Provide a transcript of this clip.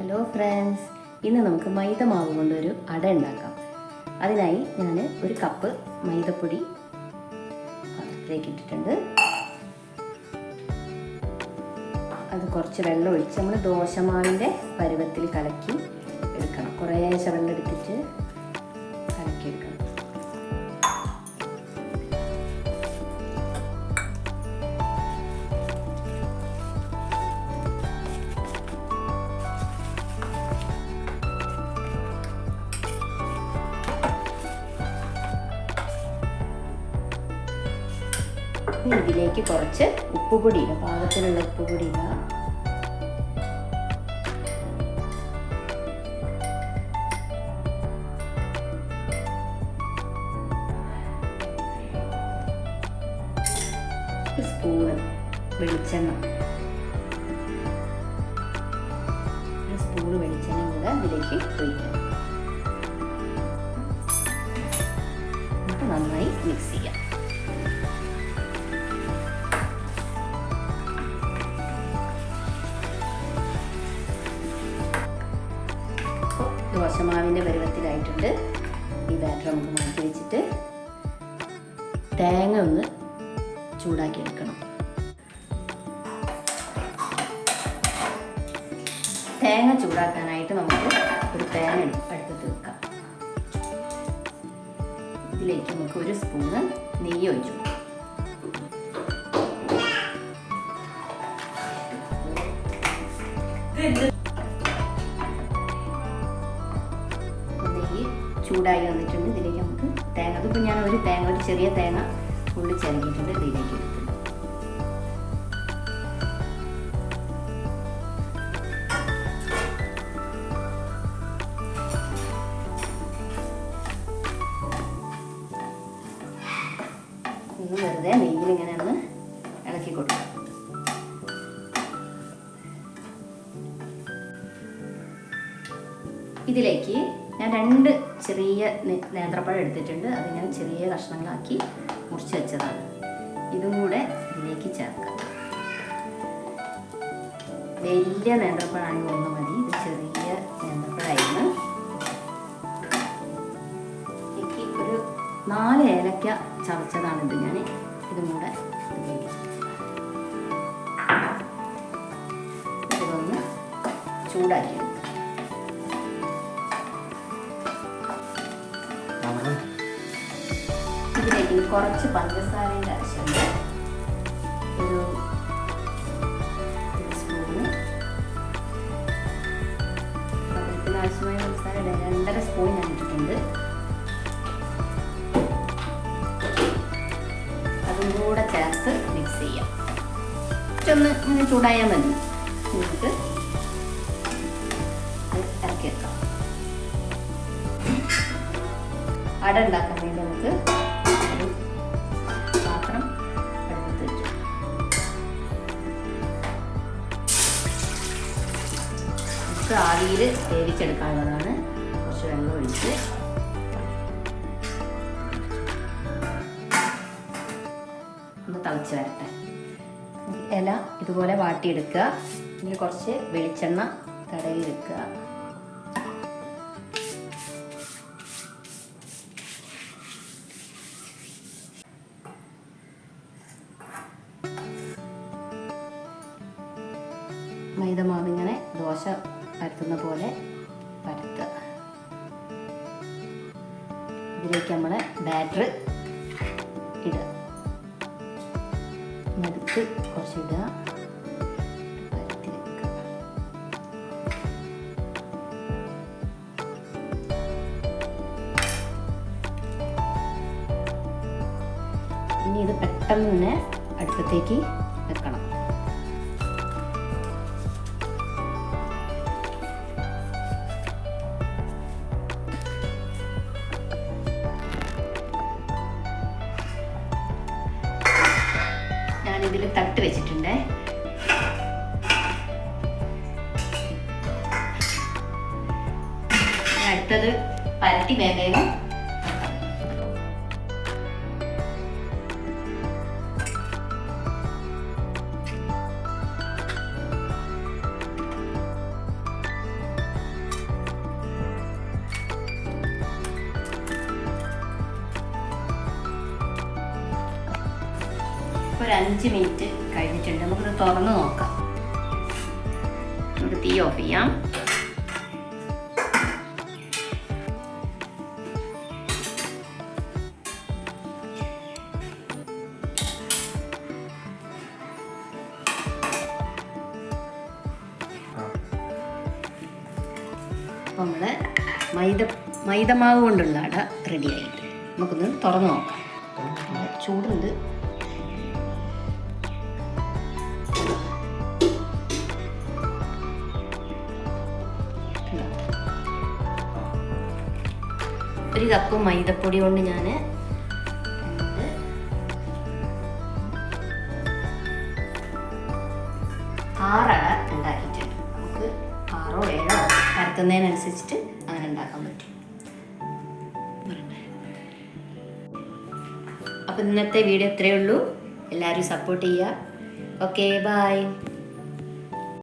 Hello friends ഇന്ന് നമുക്ക് മൈദ മാവ് കൊണ്ടൊരു അട ഉണ്ടാക്കാം. അതിനായി ഞാൻ ഒരു കപ്പ് മൈദപ്പൊടി പാത്രത്തിലേക്ക് ഇട്ടിട്ടുണ്ട്. അത് കുറച്ച് വെള്ളം ഒഴിച്ച് നമ്മൾ ദോശമാവിന്റെ പരുവത്തിൽ കലക്കി എടുക്കണം. കുറേശ്ശെ വെള്ളം എടുത്തിട്ട് ഇനി ഇതിലേക്ക് കുറച്ച് ഉപ്പുപൊടി ഇടുക പാകത്തിനുള്ള ഉപ്പുപൊടി ഇടുക സ്പൂണ് വെളിച്ചെണ്ണ. ഒരു സ്പൂണ് വെളിച്ചെണ്ണ കൂടെ ഇതിലേക്ക് ഒഴിക്കാം നന്നായി മിക്സ് ചെയ്യാം. ദോശമാവിന്റെ പരുവത്തിലായിട്ടുണ്ട്. ഈ ബാറ്റർ നമുക്ക് മാറ്റി വെച്ചിട്ട് തേങ്ങ ഒന്ന് ചൂടാക്കി എടുക്കണം തേങ്ങ ചൂടാക്കാനായിട്ട് നമുക്ക് ഒരു പാൻ അടുപ്പത്ത് വെക്കാം. ഇതിലേക്ക് നമുക്ക് ഒരു സ്പൂണ് നെയ്യ് ഒഴിച്ചു. കൊടുക്കാം. ചൂടായി വന്നിട്ടുണ്ട്. ഇതിലേക്ക് നമുക്ക് തേങ്ങ അതിപ്പോൾ ഞാൻ ഒരു തേങ്ങ ഒരു ചെറിയ തേങ്ങ ഉള്ളി ചിരകിയിട്ടുണ്ട് ഇതിലേക്ക് വെറുതെ നെയ്യിൽ ഇങ്ങനെ ഒന്ന് ഇളക്കി കൊടുക്കാം. ഇതിലേക്ക് ഞാൻ രണ്ട് ചെറിയ നേന്ത്രപ്പഴം എടുത്തിട്ടുണ്ട്. അത് ഞാൻ ചെറിയ കഷ്ണങ്ങളാക്കി മുറിച്ച് വെച്ചതാണ്. ഇതും കൂടെ ഇതിലേക്ക് ചേർക്കാം. വലിയ നേന്ത്രപ്പഴമാണെങ്കിൽ ഒന്ന് മതി. ഇത് ചെറിയ നേന്ത്രപ്പഴമായിരുന്നു എനിക്ക് ഒരു നാല് ഏലക്ക ചവച്ചതാണ് ഇത് ഞാൻ. ഇതും കൂടെ. ഇതൊന്ന് ചൂടാക്കി കുറച്ച് പഞ്ചസാരയുടെ ആവശ്യമുണ്ട്. ഒരു സ്പൂണ് ആവശ്യമായ പഞ്ചസാര രണ്ടര സ്പൂൺ ഞാൻ ഇട്ടിട്ടുണ്ട്. അതും കൂടെ ചേർത്ത് മിക്സ് ചെയ്യാം. ഒന്ന് ഇങ്ങനെ ചൂടായാൽ മതി. നമുക്ക് ഇറക്കി അട ഉണ്ടാക്കാൻ വേണ്ടി നമുക്ക് നമുക്ക് ആവിയിൽ വേവിച്ചെടുക്കാനുള്ളതാണ്. കുറച്ച് വെള്ളം ഒഴിച്ച്. ഒന്ന് തളിച്ച് വരട്ടെ. ഇല ഇതുപോലെ വാട്ടിയെടുക്കുക. ഇതിൽ കുറച്ച് വെളിച്ചെണ്ണ തടവി വെക്കുക മൈദമാവ് ഇങ്ങനെ ദോശ പരത്തുന്ന പോലെ പരത്തുക. ഇതിലേക്ക് നമ്മൾ ബാറ്റർ ഇടുക. നടുക്ക് കുറച്ച് ഇടുക ഇനി ഇത് പെട്ടെന്ന് തന്നെ അടുപ്പത്തേക്ക് ഞാനിതിൽ തട്ട് വെച്ചിട്ടുണ്ട്. അടുത്തത് പരത്തി വേഗം ഒരു അഞ്ച് മിനിറ്റ് കഴിഞ്ഞിട്ടുണ്ട്. നമുക്കിത് തുറന്ന് നോക്കാം. നമുക്ക് തീ ഓഫ് ചെയ്യാം. അപ്പോൾ മൈദ മൈദമാവ് കൊണ്ടുള്ള അട റെഡിയായിട്ട് നമുക്കൊന്ന് തുറന്ന് നോക്കാം. ചൂടുണ്ട്. ഒരു കപ്പ് മൈദപ്പൊടി കൊണ്ട് ഞാൻ ആറട ഉണ്ടാക്കിയിട്ടുണ്ട് നമുക്ക് ആറോ ഏഴോ പരത്തുന്നതിനനുസരിച്ചിട്ട് അങ്ങനെ ഉണ്ടാക്കാൻ പറ്റും. അപ്പം ഇന്നത്തെ വീഡിയോ ഇത്രയേ ഉള്ളൂ. എല്ലാവരും സപ്പോർട്ട് ചെയ്യുക. Okay bye